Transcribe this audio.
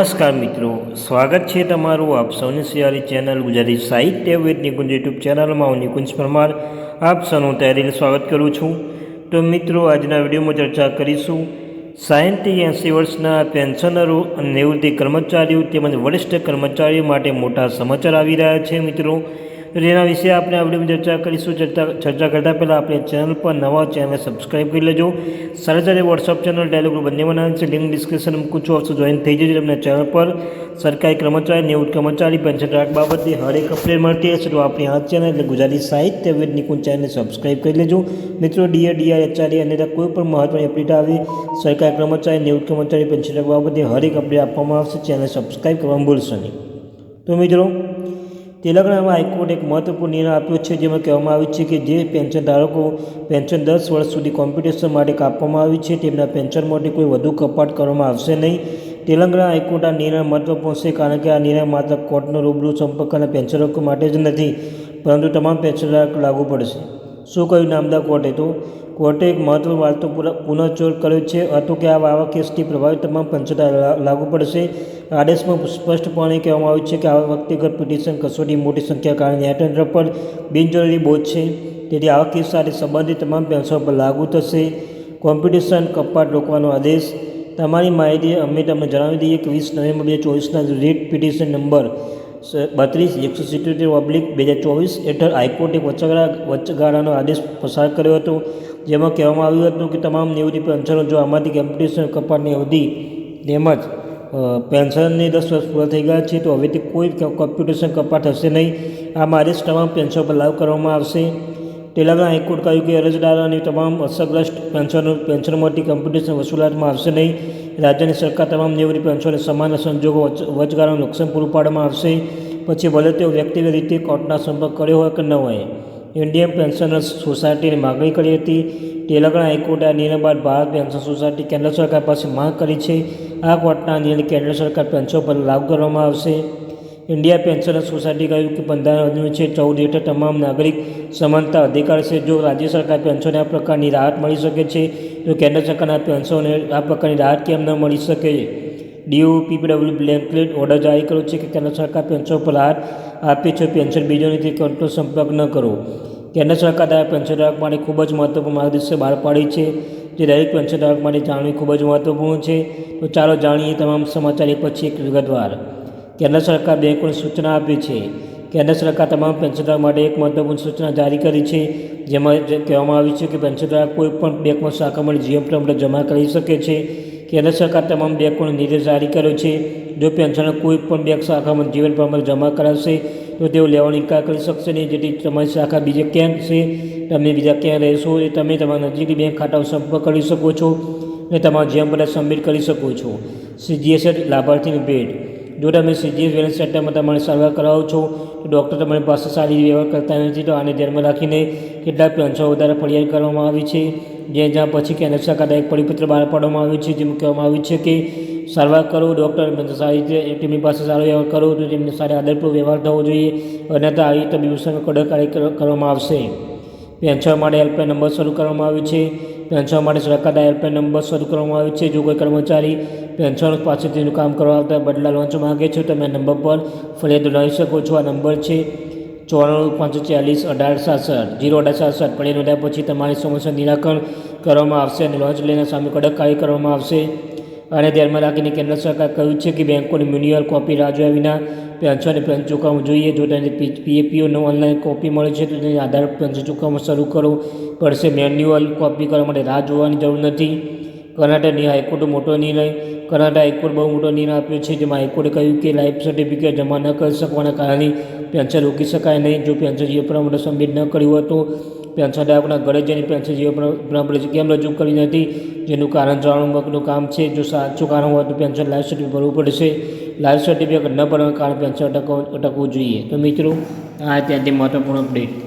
નમસ્કાર મિત્રો, સ્વાગત છે તમારું આપ સૌની સિયારી ચેનલ ગુજરાતી સાહિત્ય વિદ નિકુંજ યુટ્યુબ ચેનલમાં હું નિકુંજ પરમાર. આપ સૌનું તૈયારીને સ્વાગત કરું છું. તો મિત્રો, આજના વિડીયોમાં ચર્ચા કરીશું સાહીઠથી એંસી વર્ષના પેન્શનરો અને નિવૃત્તિ કર્મચારીઓ તેમજ વરિષ્ઠ કર્મચારીઓ માટે મોટા સમાચાર આવી રહ્યા છે મિત્રો. તો જેના વિશે આપણે આ વિડીયોમાં ચર્ચા કરીશું. ચર્ચા ચર્ચા કરતાં પહેલાં આપણે ચેનલ પર નવા ચેનલ સબસ્ક્રાઈબ કરી લેજો. સાથે સાથે વોટ્સઅપ ચેનલ ટેલિગ્રુપ બંને બનાવે છે. લિંક ડિસ્ક્રિપ્શન મૂકું છું. જોઈન થઈ જજો તમને ચેનલ પર. સરકારી કર્મચારી નિવૃત્ત કર્મચારી પેન્શન રાખ બાબતે હરેક અપડેટ મળતી હશે તો આપણી આ ચેનલ એટલે ગુજરાતી સાહિત્ય વિદ નિકુંજ ચેનલને સબસ્ક્રાઈબ કરી લેજો. મિત્રો ડીએ ડીઆર એચઆરએ અને કોઈ પણ મહત્વની અપડેટ આવે, સરકારી કર્મચારી નિવૃત્ત કર્મચારી પેન્શન રાખ બાબતે હરેક અપડેટ આપવામાં આવશે. ચેનલ સબસ્ક્રાઈબ કરવાનું ભૂલશો નહીં. તો મિત્રો તેલંગાણામાં હાઈકોર્ટે એક મહત્વપૂર્ણ નિર્ણય આપ્યો છે, જેમાં કહેવામાં આવ્યું છે કે જે પેન્શન ધારકો પેન્શન દસ વર્ષ સુધી કોમ્પિટિશન માટે કાપવામાં આવી છે, તેમના પેન્શન માટે કોઈ વધુ કપાટ કરવામાં આવશે નહીં. તેલંગાણા હાઈકોર્ટ આ નિર્ણય મહત્વપૂર્ણ છે, કારણ કે આ નિર્ણય માત્ર કોર્ટનો રૂબરૂ સંપર્ક અને પેન્શનરો માટે જ નથી, પરંતુ તમામ પેન્શન લાગુ પડશે. શું કહ્યું નામદા કોર્ટે તો? કોર્ટે એક મહત્વનો વાર્તો પુનઃચોર કર્યો છે. હતું કે આ આવા કેસથી પ્રભાવિત તમામ પંચતા લાગુ પડશે. આદેશમાં સ્પષ્ટપણે કહેવામાં આવ્યું છે કે આ વ્યક્તિગત પિટિશન કસોટી મોટી સંખ્યા કારણે ન્યાયતંત્ર પર બિનજરૂરી બોજ છે. તેથી આવા કેસ સાથે સંબંધિત તમામ પેન્શન પર લાગુ થશે. કોમ્પિટિશન કપાટ રોકવાનો આદેશ. તમારી માહિતી અમે તમને જણાવી દઈએ કે વીસ નવેમ્બર બે ચોવીસના રીટ પિટિશન નંબર બત્રીસ, એકસો સિત્યોતેર ઓબ્લિક બે હજાર ચોવીસ હેઠળ હાઈકોર્ટે વચગાળા, વચગાળાનો આદેશ પસાર કર્યો હતો. જેમાં કહેવામાં આવ્યું હતું કે તમામ નિવૃત્તિ પેન્શનો જો આમાંથી કોમ્પિટિશન કપાતની અવધિ તેમજ પેન્શનની દસ વર્ષ પૂરા થઈ ગયા છે તો હવેથી કોઈ કોમ્પિટિશન કપાત થશે નહીં. આ આદેશ તમામ પેન્શન પર લાગુ કરવામાં આવશે. તેલંગાણા હાઈકોર્ટ કહ્યું કે અરજદાર અને તમામ અસરગ્રસ્ત પેન્શનો, પેન્શનમાંથી કોમ્પિટિશન વસૂલાતમાં આવશે નહીં. રાજ્યની સરકાર તમામ નિવૃત્તિ પેન્શનને સમાન સંજોગો વચગાળાનું નુકસાન પૂરું પાડવામાં આવશે. પછી ભલે તેઓ વ્યક્તિગત રીતે કોર્ટના સંપર્ક કર્યો હોય કે ન હોય, ઇન્ડિયન પેન્શનર્સ સોસાયટીની માગણી કરી હતી. તેલંગાણા હાઈકોર્ટે આ નિર્ણય બાદ ભારત પેન્શન સોસાયટી કેન્દ્ર સરકાર પાસે માંગ કરી છે. આ કોર્ટના નિર્ણય કેન્દ્ર સરકાર પેન્શન પર લાગુ કરવામાં આવશે. ઇન્ડિયા પેન્શન સોસાયટી કહ્યું કે બંધારણ છે, ચૌદ હેઠળ તમામ નાગરિક સમાનતા અધિકાર છે. જો રાજ્ય સરકાર પેન્શનને આ પ્રકારની રાહત મળી શકે છે, તો કેન્દ્ર સરકારના પેન્શનને આ પ્રકારની રાહત કેમ ન મળી શકે? ડીઓ પીપીડબ્લ્યુ બ્લેન્કલેટ ઓર્ડર જારી કર્યો છે કે કેન્દ્ર સરકાર પેન્શન પર રાહત આપે છે, પેન્શન બીજોનીથી કંટ્રોલ સંપર્ક ન કરો. કેન્દ્ર સરકાર દ્વારા પેન્શન ધારક માટે ખૂબ જ મહત્વપૂર્ણ માર્ગદર્શક બહાર પાડી છે. જે દરેક પેન્શન ધારક માટે જાણવું ખૂબ જ મહત્વપૂર્ણ છે. તો ચાલો જાણીએ તમામ સમાચાર એ પછી એક વિગતવાર. કેન્દ્ર સરકાર બેંકોને સૂચના આપી છે? કેન્દ્ર સરકાર તમામ પેન્શનધારક માટે એક મહત્વપૂર્ણ સૂચના જારી કરી છે, જેમાં કહેવામાં આવ્યું છે કે પેન્શનધારક કોઈ પણ બેંકમાં શાખામાં જીએમ પ્રમાણે જમા કરી શકે છે. કેન્દ્ર સરકાર તમામ બેંકોને નિર્દેશ જારી કર્યો છે. જો પેન્શનર કોઈ પણ બેંક શાખામાં જીવન પ્રમાણે જમા કરાવશે, તો તેઓ લેવાનો ઇનકાર કરી શકશે નહીં. જેથી તમારી શાખા બીજે ક્યાંક છે, તમે બીજા ક્યાં રહેશો, એ તમે તમારા નજીકની બેંક ખાતાનો સંપર્ક કરી શકો છો અને તમારા જીએમ બધા સબમિટ કરી શકો છો. સીજીએસ લાભાર્થીની ભેટ. જો તમે સીજીએસ વેલનેસ સેન્ટરમાં તમારે સારવાર કરાવો છો, તો ડૉક્ટર તમારી પાસે સારી વ્યવહાર કરતા નથી, તો આને ધ્યાનમાં રાખીને કેટલાક પેન્શન વધારે ફરિયાદ કરવામાં આવી છે. જે જ્યાં પછી કેન્દ્ર સરકાર એક પરિપત્ર બહાર પાડવામાં આવ્યું છે, જેમાં કહેવામાં આવ્યું છે કે સારવાર કરો, ડૉક્ટર સારી રીતે તેમની પાસે સારો વ્યવહાર કરો, તો તેમને સારા આદરપૂર્વક વ્યવહાર થવો જોઈએ અને તો આવી તબીબી સામે કડક કાર્ય કરવામાં આવશે. પેન્શન માટે હેલ્પલાઇન નંબર શરૂ કરવામાં આવ્યો છે. પેન્શન માટે સરકાર હેલ્પલાઇન નંબર શરૂ કરવામાં આવ્યો છે. જો કોઈ કર્મચારી પેન્શન પાસેથી કામ કરવા આવતા બદલા લોન્ચ માગે છે, તમે નંબર પર ફરિયાદ નોંધાવી શકો છો. આ નંબર છે ચોરાણું પાંચસો ચાલીસ અઢાર સાસઠ. જીરો અઢાર સાસઠ. ફરિયાદ નોંધ્યા પછી તમારી સમસ્યા નિરાકરણ કરવામાં આવશે અને લોન્ચ લઈને સામે કડક કાર્ય કરવામાં આવશે. અને ધ્યાનમાં રાખીને કેન્દ્ર સરકાર કહ્યું છે કે બેંકોની મ્યુનિયલ કોપી રાહ જોયા પેન્શન પેન્શન ચૂકવવું જોઈએ. જો તેને પીએપીઓનો ઓનલાઈન કોપી મળે છે, તો તેની આધાર પેન્શન ચૂકવવું શરૂ કરવું પડશે મેન્યુઅલ કોપી કરવા માટે રાહ જોવાની જરૂર નથી. કર્ણાટકની હાઈકોર્ટનો મોટો નિર્ણય. કર્ણાટક હાઈકોર્ટ બહુ મોટો નિર્ણય આપ્યો છે, જેમાં હાઈકોર્ટે કહ્યું કે લાઈફ સર્ટિફિકેટ જમા ન કરી શકવાના કારણે પેન્શન રોકી શકાય નહીં. જો પેન્શન જે પ્રમાણે સબમિટ ન કર્યું હોય તો પેન્શન ધારકના ઘરે જઈને પેન્શન જીવો પ્રમાણે કેમ રજૂ કરી નથી જેનું કારણ જાણવાનું કામ છે. જો સાચું કારણ હોય તો પેન્શન લાઈફ સર્ટિફિકેટ ભરવું પડશે. લાઈફ સર્ટિફિકેટ ન ભરવાના કારણે પેન્શન અટકવું અટકવું જોઈએ. તો મિત્રો, આ ત્યાંથી મહત્વપૂર્ણ અપડેટ